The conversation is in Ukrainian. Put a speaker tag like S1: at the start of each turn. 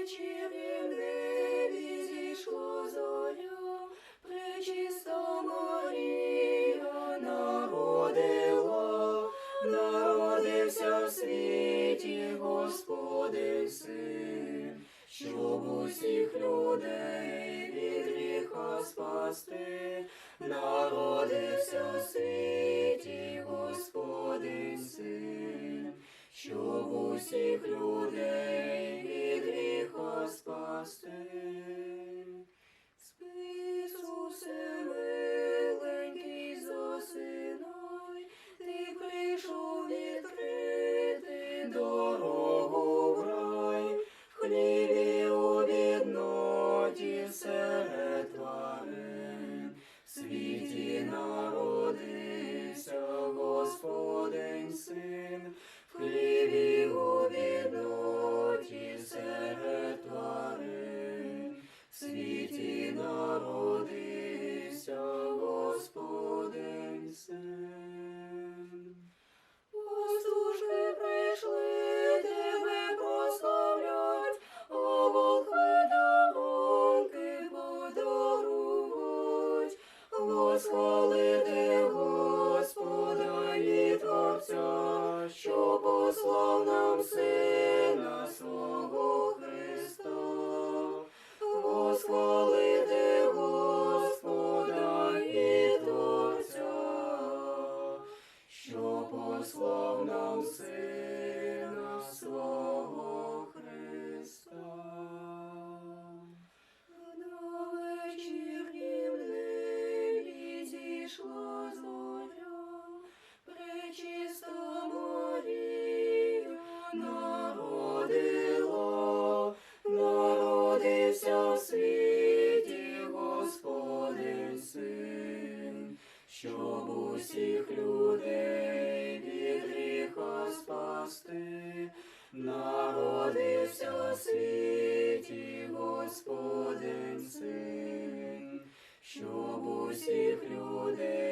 S1: вечірнім небі зійшло зоря, пречиста Марія народила, народився в світі Господи син, щоб усіх людей від гріха спасти, народився в світі восхвалити Господа і Творця, що послав нам Сина свого Христа. Восхвалити Господа і Творця, що послав нам Сина світі Господин син, щоб усіх людей від гріха спасти, народився в світі Господень син, щоб усіх людей